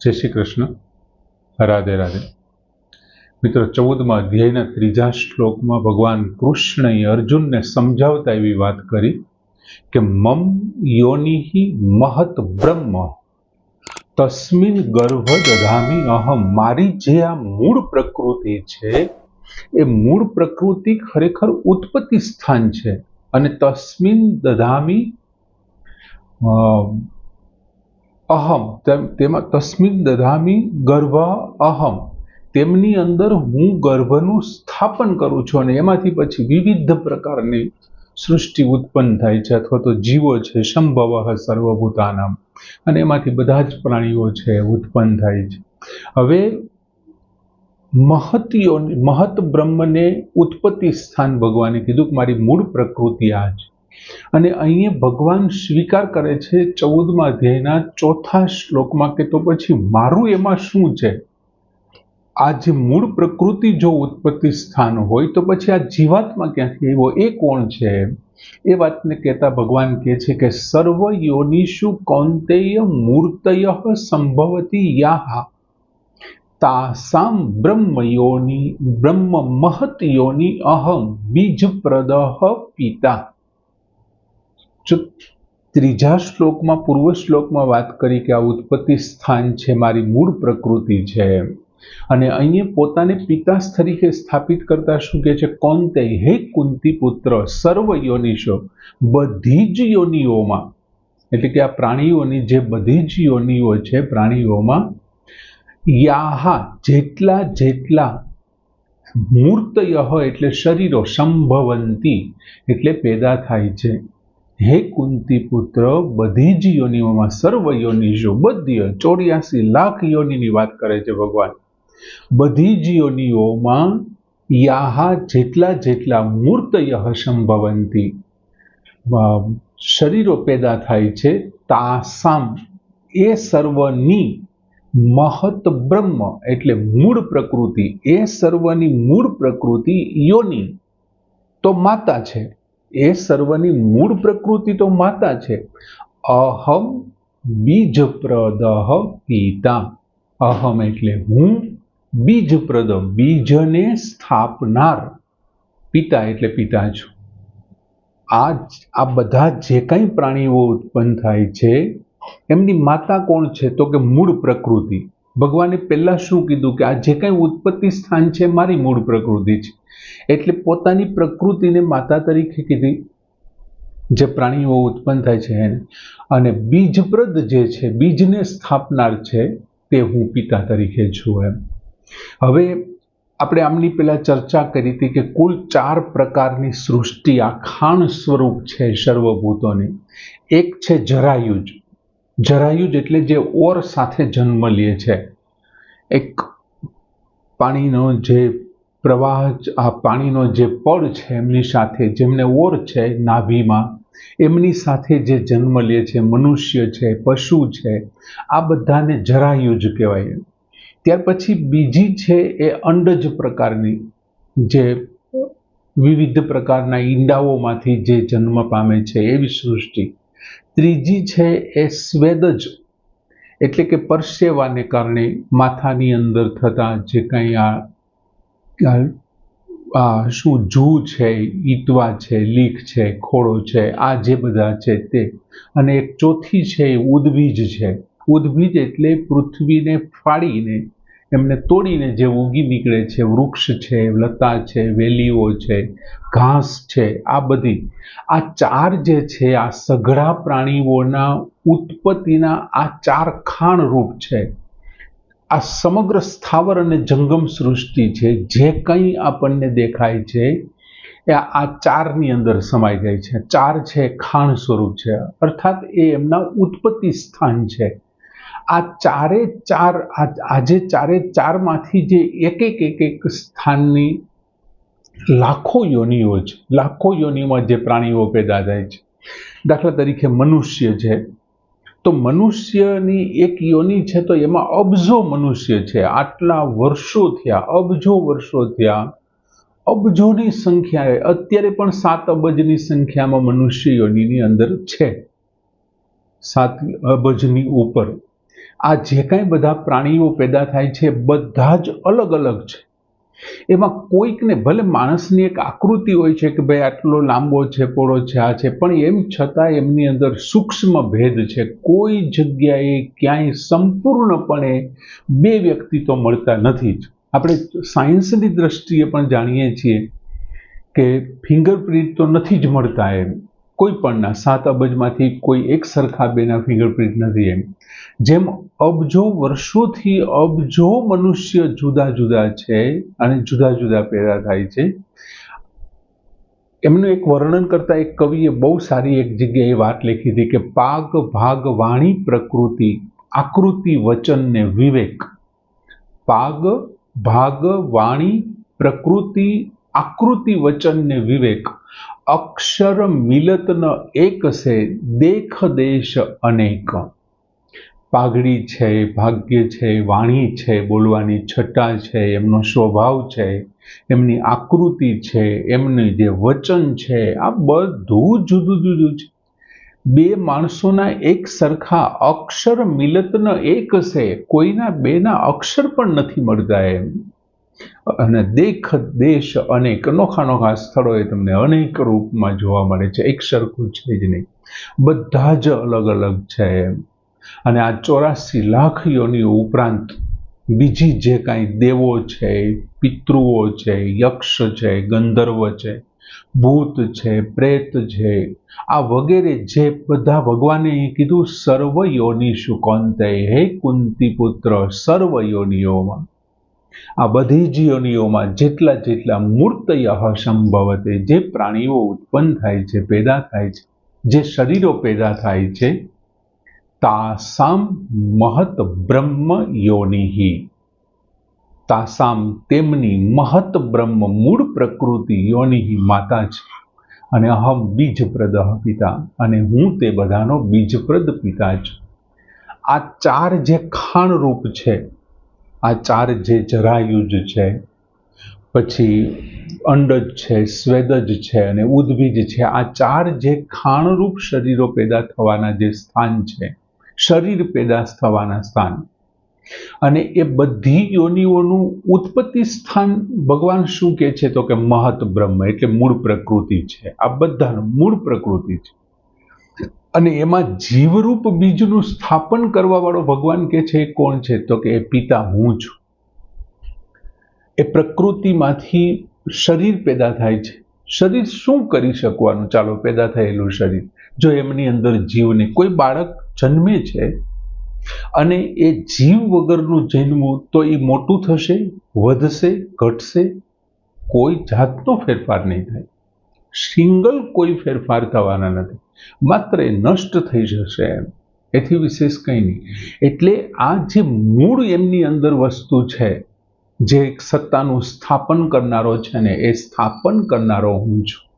જય શ્રી કૃષ્ણ. રાધે રાધે. મિત્રો, ચૌદમાં અધ્યાયના ત્રીજા શ્લોકમાં ભગવાન કૃષ્ણએ અર્જુનને સમજાવતા એવી વાત કરી કે, મમ યોનિહિ મહત બ્રહ્મ, તસ્મિન ગર્ભ દધામી અહમ મારી જે આ મૂળ પ્રકૃતિ છે, એ મૂળ પ્રકૃતિ ખરેખર ઉત્પત્તિ સ્થાન છે અને તસ્મિન દધામી અહમ. તેમ- તસ્મિન દધામી ગર્ભ અહમ. તેમની અંદર હું ગર્ભનું સ્થાપન કરું છું અને એમાંથી પછી વિવિધ પ્રકારની સૃષ્ટિ ઉત્પન્ન થાય છે અથવા તો જીવો છે, સંભવ સર્વભૂતાનામ. અને એમાંથી બધા જ પ્રાણીઓ છે, ઉત્પન્ન થાય છે. હવે મહતીઓને, મહત બ્રહ્મને ઉત્પત્તિ સ્થાન ભગવાને કીધું કે મારી મૂળ પ્રકૃતિ આ છે અને અહીંયા ભગવાન સ્વીકાર કરે છે ચૌદમા અધ્યાયના ચોથા શ્લોકમાં કે તો પછી મારું એમાં શું છે? આ જે મૂળ પ્રકૃતિ જો ઉત્પત્તિ સ્થાન હોય તો પછી આ જીવાત્મા ક્યાંથી આવ્યો? એ કોણ છે? એ વાતને કહેતા ભગવાન કહે છે કે સર્વ યોનિષુ કૌંતેય મૂર્તય સંભવતી યાહા. તાસામ બ્રહ્મ યોની બ્રહ્મ મહત યોની અહમ બીજ પ્રદહ પિતા. જો ત્રીજા શ્લોકમાં, પૂર્વ શ્લોકમાં વાત કરી કે આ ઉત્પત્તિ સ્થાન છે, મારી મૂળ પ્રકૃતિ છે, અને અહીંયા પોતાને પિતા તરીકે સ્થાપિત કરતા શું કહે છે? કોંતે હે કુંતી પુત્ર સર્વ યોનિશો બધી જ યોનિઓમાં, એટલે કે આ પ્રાણીઓની જે બધી જ યોનિઓ છે, પ્રાણીઓમાં, યાહા જેટલા જેટલા મૂર્તયઃ, એટલે શરીરો, સંભવંતી, એટલે પેદા થાય છે. હે કુંતી પુત્ર બધી જ યોનિઓમાં સર્વ યોનિશો બધી ચોર્યાસી લાખ યોનિની વાત કરે છે ભગવાન. બધી જ યોનિઓમાં યાહા જેટલા જેટલા મૂર્તયઃ સંભવંતી શરીરો પેદા થાય છે તાસામ. એ સર્વની મહત બ્રહ્મ એટલે મૂળ પ્રકૃતિ, એ સર્વની મૂળ પ્રકૃતિ યોની. તો માતા છે. એ સર્વની મૂળ પ્રકૃતિ તો માતા છે. અહમ બીજપ્રદહ પિતા. અહમ એટલે હું બીજપ્રદ, બીજને સ્થાપનાર. પિતા એટલે પિતા છું આ આ બધા જે કંઈ પ્રાણીઓ ઉત્પન્ન થાય છે, એમની માતા કોણ છે? તો કે મૂળ પ્રકૃતિ. ભગવાને પહેલાં શું કીધું કે આ જે કંઈ ઉત્પત્તિ સ્થાન છે મારી મૂળ પ્રકૃતિ છે. એટલે પોતાની પ્રકૃતિને માતા તરીકે કીધી. જે પ્રાણીઓ ઉત્પન્ન થાય છે એને. અને બીજપ્રદ જે છે, બીજને સ્થાપનાર છે, તે હું પિતા તરીકે છું એમ. હવે આપણે આમની પહેલાં ચર્ચા કરી હતી કે કુલ ચાર પ્રકારની સૃષ્ટિ આ ખાણ સ્વરૂપ છે સર્વભૂતોની. એક છે જરાયુજ. જરાયુજ એટલે જે ઓર સાથે જન્મ લે છે. એક પાણીનો જે પ્રવાહ આ પાણીનો જે પડ છે એમની સાથે, જેમને ઓર છે નાભીમાં, એમની સાથે જે જન્મ લે છે, મનુષ્ય છે, પશુ છે, આ બધાને જરાયુજ કહેવાય. ત્યાર પછી બીજી છે એ અંડજ પ્રકારની, જે વિવિધ પ્રકારના ઈંડાઓમાંથી જે જન્મ પામે છે એવી સૃષ્ટિ. ત્રીજી છે એ સ્વેદજ, એટલે કે પરસેવાને કારણે માથાની અંદર થતા જે કંઈ આ, આ- શું જૂ છે, ઈતવા છે, લીખ છે, ખોળો છે, આ જે બધા છે તે. અને એક ચોથી છે એ ઉદ્બીજ છે. ઉદ્ભીજ એટલે પૃથ્વીને ફાડીને એમને તોડીને જે ઉગી નીકળે છે, વૃક્ષ છે, લતા છે, વેલીઓ છે, ઘાસ છે, આ બધી, આ ચાર જે છે, આ સઘળા પ્રાણીઓના ઉત્પત્તિના આ ચાર ખાણ રૂપ છે, આ સમગ્ર સ્થાવર અને જંગમ સૃષ્ટિ છે, જે કંઈ આપણને દેખાય છે, એ આ ચારની અંદર સમાઈ જાય છે. ચાર છે ખાણ સ્વરૂપ છે. અર્થાત એ એમના ઉત્પત્તિ સ્થાન છે. આ ચારે ચાર આજે ચારે ચારમાંથી જે એક એક એક એક સ્થાનની લાખો યોનિઓ છે. લાખો યોનિમાં જે પ્રાણીઓ પેદા થાય છે. દાખલા તરીકે મનુષ્ય છે. તો મનુષ્યની એક યોનિ છે તો એમાં અબજો મનુષ્ય છે. આટલા વર્ષો થયા, અબજો વર્ષો થયા, અબજોની સંખ્યાએ અત્યારે પણ સાત અબજની સંખ્યામાં મનુષ્ય યોનિની અંદર છે. સાત અબજની ઉપર. આ જે કાંઈ બધા પ્રાણીઓ પેદા થાય છે, બધા જ અલગ અલગ છે. એમાં કોઈકને ભલે માણસની એક આકૃતિ હોય છે કે ભાઈ આટલો લાંબો છે, પોળો છે, આ છે, પણ એમ છતાં એમની અંદર સૂક્ષ્મ ભેદ છે. કોઈ જગ્યાએ ક્યાંય સંપૂર્ણપણે બે વ્યક્તિ તો મળતા નથી જ. આપણે સાયન્સની દ્રષ્ટિએ પણ જાણીએ છીએ કે ફિંગરપ્રિન્ટ તો નથી જ મળતા એમ. કોઈ પણના સાત અબજમાંથી કોઈ એક સરખા બેના ફિંગરપ્રિન્ટ નથી એમ. જેમ અબજો વર્ષોથી અબજો મનુષ્ય જુદા જુદા છે અને જુદા જુદા પેદા થાય છે. એમનું એક વર્ણન કરતા એક કવિએ બહુ સારી એક જગ્યાએ વાત લખી હતી કે પાગ ભાગ વાણી પ્રકૃતિ, આકૃતિ વચન ને વિવેક. પાગ ભાગ વાણી પ્રકૃતિ, આકૃતિ વચન ને વિવેક. અક્ષર મિલત ન એક છે દેખ દેશ અનેક. પાઘડી છે, ભાગ્ય છે, વાણી છે, બોલવાની છટા છે, એમનો સ્વભાવ છે, એમની આકૃતિ છે, એમનું જે વચન છે, આ બધું જુદું જુદું છે. બે માણસોના એક સરખા અક્ષર મિલતન એક છે કોઈના બેના અક્ષર પણ નથી મળતા એમ. અને દેખ દેશ અનેક. અનોખા અનોખા સ્થળોએ તમને અનેક રૂપમાં જોવા મળે છે. એક સરખું છે જ નહીં. બધા જ અલગ અલગ છે. અને આ ચોરાસી લાખ યોનિઓ ઉપરાંત બીજી જે કાંઈ દેવો છે, પિતૃઓ છે, યક્ષ છે, ગંધર્વ છે, ભૂત છે, પ્રેત છે, આ વગેરે જે બધા ભગવાને કીધું સર્વ યોનિષુ કોંતે હે કુંતી પુત્ર સર્વ યોનિઓમાં આ બધી જ યોનિઓમાં જેટલા જેટલા મૂર્તયઃ સંભવતે જે પ્રાણીઓ ઉત્પન્ન થાય છે, પેદા થાય છે, જે શરીરો પેદા થાય છે, તાસામ મહત બ્રહ્મ યોનિહિ. તાસામ તેમની મહત બ્રહ્મ મૂળ પ્રકૃતિ યોનિહિ માતા છે. અને અહમ બીજપ્રદ પિતા, અને હું તે બધાનો બીજપ્રદ પિતા છું. આ ચાર જે ખાણ રૂપ છે આ ચાર જે જરાયુજ છે, પછી અંડજ છે, સ્વેદજ છે અને ઉદ્ભીજ છે, આ ચાર જે ખાણરૂપ શરીરો પેદા થવાના જે સ્થાન છે, શરીર પેદા થવાના સ્થાન. અને એ બધી યોનિઓનું ઉત્પત્તિ સ્થાન ભગવાન શું કહે છે? તો કે મહત બ્રહ્મ, એટલે મૂળ પ્રકૃતિ છે. આ બધાનું મૂળ પ્રકૃતિ છે. અને એમાં જીવરૂપ બીજનું સ્થાપન કરવા વાળો ભગવાન કે છે એ કોણ છે? તો કે એ પિતા હું છું. એ પ્રકૃતિમાંથી શરીર પેદા થાય છે. શરીર શું કરી શકવાનું? ચાલો, પેદા થયેલું શરીર. જો એમની અંદર જીવ કોઈ બાળક જન્મે છે અને એ જીવ વગરનું જન્મવું, તો એ મોટું થશે, વધશે, ઘટશે, કોઈ જાતનો ફેરફાર નહીં થાય. સિંગલ કોઈ ફેરફાર થવાના નથી. માત્ર એ નષ્ટ થઈ જશે એમ. એથી વિશેષ કંઈ નહીં. એટલે આ જે મૂળ એમની અંદર વસ્તુ છે, જે એક સત્તાનું સ્થાપન કરનારો છે ને, એ સ્થાપન કરનારો હું છું.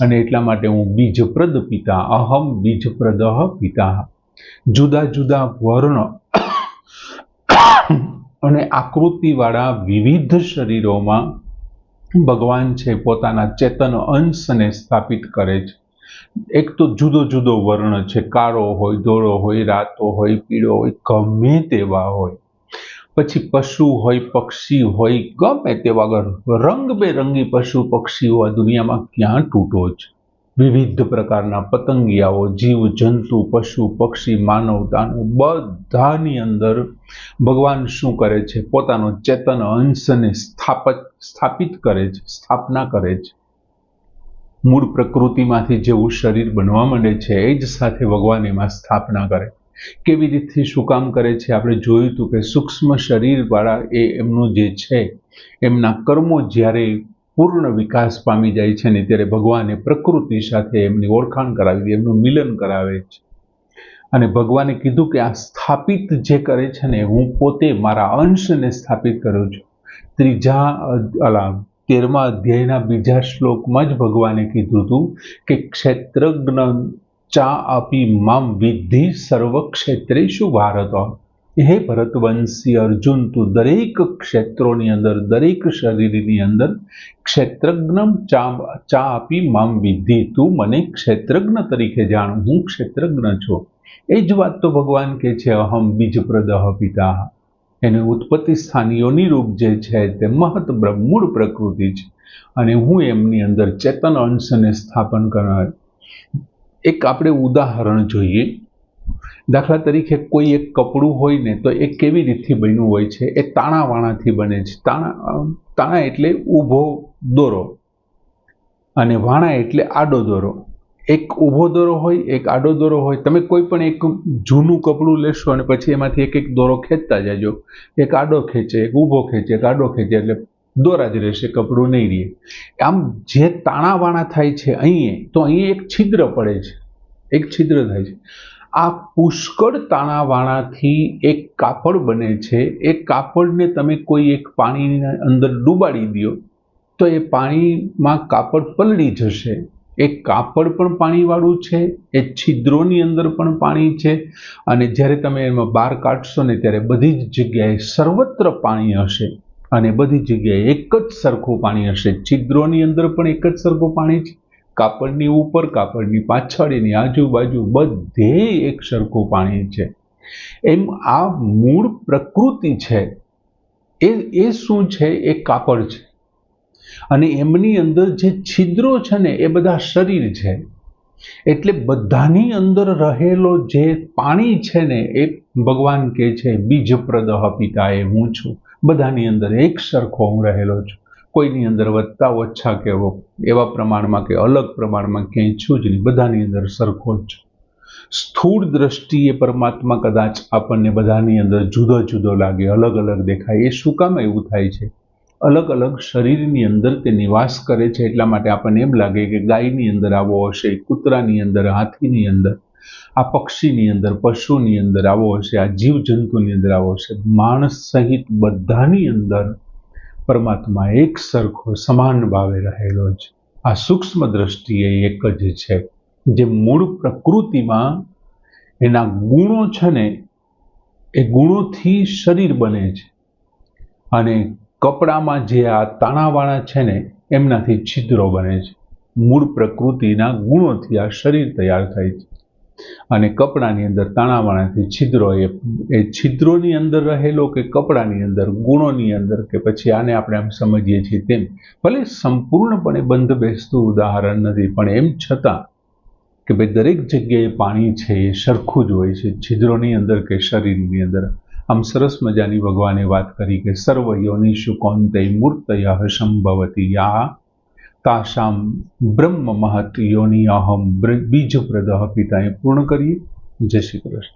અને એટલા માટે હું બીજપ્રદ પિતા, અહમ બીજપ્રદ પિતા. જુદા જુદા વર્ણ અને આકૃતિવાળા વિવિધ શરીરોમાં ભગવાન છે, પોતાના ચેતન અંશને સ્થાપિત કરે છે. એક તો જુદો જુદો વર્ણ છે, કાળો હોય, ધોળો હોય, રાતો હોય, પીળો હોય, ગમે તેવા હોય. પછી પશુ હોય, પક્ષી હોય, ગમે તેવા રંગબેરંગી પશુ પક્ષીઓ આ દુનિયામાં ક્યાં તૂટો છે? વિવિધ પ્રકારના પતંગિયાઓ, જીવ, જંતુ, પશુ, પક્ષી માનવતાનું બધાની અંદર ભગવાન શું કરે છે? પોતાનો ચેતન અંશને સ્થાપત સ્થાપિત કરે છે, સ્થાપના કરે છે. મૂળ પ્રકૃતિમાંથી જેવું શરીર બનવા માંડે છે, એ જ સાથે ભગવાન એમાં સ્થાપના કરે. કેવી રીતથી શું કામ કરે છે? આપણે જોયું હતું કે સૂક્ષ્મ શરીરવાળા એ એમનું જે છે, એમના કર્મો જ્યારે પૂર્ણ વિકાસ પામી જાય છે અને ત્યારે ભગવાને પ્રકૃતિ સાથે એમની ઓળખાણ કરાવી એમનું મિલન કરાવે છે. અને ભગવાને કીધું કે આ સ્થાપિત જે કરે છે ને, હું પોતે મારા અંશને સ્થાપિત કરું છું. ત્રીજા અલા, તેરમા અધ્યાયના બીજા શ્લોકમાં જ ભગવાને કીધું હતું કે ક્ષેત્રજ્ઞ ચા આપી મામ વિધિ સર્વ ક્ષેત્રેશુ ભારત. હે ભરતવંશી અર્જુન, તું દરેક ક્ષેત્રોની અંદર, દરેક શરીરની અંદર ક્ષેત્રજ્ઞ ચા ચા આપી મામ વિધિ તું મને ક્ષેત્રજ્ઞ તરીકે જાણ, હું ક્ષેત્રજ્ઞ છું. એ જ વાત તો ભગવાન કે છે, અહમ બીજપ્રદહ પિતા. એને ઉત્પત્તિ સ્થાનીઓની રૂપ જે છે, તે મહત બ્રહ્મૂળ પ્રકૃતિ છે. અને હું એમની અંદર ચેતન અંશને સ્થાપન કરનાર એક આપણે ઉદાહરણ જોઈએ. દાખલા તરીકે કોઈ એક કપડું હોય ને, તો એ કેવી રીતથી બન્યું હોય છે? એ તાણાવાણાથી બને છે. તાણા તાણા એટલે ઊભો દોરો અને વાણા એટલે આડો દોરો. એક ઊભો દોરો હોય, એક આડો દોરો હોય. તમે કોઈ પણ એક જૂનું કપડું લેશો અને પછી એમાંથી એક એક દોરો ખેંચતા જાજો. એક આડો ખેંચે, એક ઊભો ખેંચે, એક આડો ખેંચે, એટલે દોરા જ રહેશે, કપડું નહીં રહે. આમ જે તાણાવાણા થાય છે અહીં તો અહીં એક છિદ્ર પડે છે. એક છિદ્ર થાય છે. આ પુષ્કળ તાણાવાણાથી એક કાપડ બને છે. એ કાપડને તમે કોઈ એક પાણીની અંદર ડૂબાડી દો, તો એ પાણીમાં કાપડ પલળી જશે. એ કાપડ પણ પાણીવાળું છે, એ છિદ્રોની અંદર પણ પાણી છે અને જ્યારે તમે એમાં બહાર કાઢશો ને ત્યારે બધી જ જગ્યાએ સર્વત્ર પાણી હશે અને બધી જગ્યાએ એક જ સરખું પાણી હશે. છિદ્રોની અંદર પણ એક જ સરખું પાણી છે. કાપડની ઉપર, કાપડની પાછળ એની આજુબાજુ બધે એક સરખું પાણી છે. એમ આ મૂળ પ્રકૃતિ છે. એ એ શું છે? એ કાપડ છે. અને એમની અંદર જે છિદ્રો છે ને, એ બધા શરીર છે. એટલે બધાની અંદર રહેલો જે પાણી છે ને, એ ભગવાન કે છે બીજ પ્રદહ પિતા એ હું છું. બધાની અંદર એક સરખો હું રહેલો છું. કોઈની અંદર વધતા ઓછા કે એવા પ્રમાણમાં કે અલગ પ્રમાણમાં ક્યાંય છું જ નહીં. બધાની અંદર સરખો જ સ્થૂળ દ્રષ્ટિએ પરમાત્મા કદાચ આપણને બધાની અંદર જુદો જુદો લાગે, અલગ અલગ દેખાય. એ શું કામ એવું થાય છે? અલગ અલગ શરીરની અંદર તે નિવાસ કરે છે એટલા માટે આપણને એમ લાગે કે ગાયની અંદર આવો હશે, કૂતરાની અંદર, હાથીની અંદર, આ પક્ષીની અંદર, પશુની અંદર આવો હશે, આ જીવજંતુની અંદર આવો હશે. માણસ સહિત બધાની અંદર પરમાત્મા એક સરખો સમાન ભાવે રહેલો છે આ સૂક્ષ્મ દ્રષ્ટિએ એક જ છે, જે મૂળ પ્રકૃતિમાં એના ગુણો છે ને, એ ગુણોથી શરીર બને છે. અને કપડામાં જે આ તાણાવાળા છે ને, એમનાથી છિદ્રો બને છે. મૂળ પ્રકૃતિના ગુણોથી આ શરીર તૈયાર થાય છે. અને કપડાની અંદર તાણાવાણાથી છિદ્રો, એ છિદ્રોની અંદર રહેલો કે કપડાની અંદર, ગુણોની અંદર, કે પછી આને આપણે આમ સમજીએ છીએ તેમ. ભલે સંપૂર્ણપણે બંધ બેસતું ઉદાહરણ નથી, પણ એમ છતાં કે ભાઈ દરેક જગ્યાએ પાણી છે, એ સરખું જ હોય છે, છિદ્રોની અંદર કે શરીરની અંદર. આમ સરસ મજાની ભગવાને વાત કરી કે સર્વ યોનિષુ કૌંતય મૂર્તય સંભવતી યા તાશામ બ્રહ્મ મહત યોનિ અહમ બીજ પ્રદહ પિતાએ પૂર્ણ કરીએ જય શ્રી કૃષ્ણ